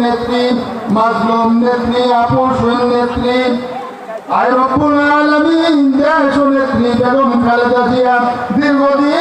নেত্রী মাজলুম নেত্রী আপোষের নেত্রী। আয় আলমী দেশ নেত্রী বেগম খালেদা জিয়া দীর্ঘদিন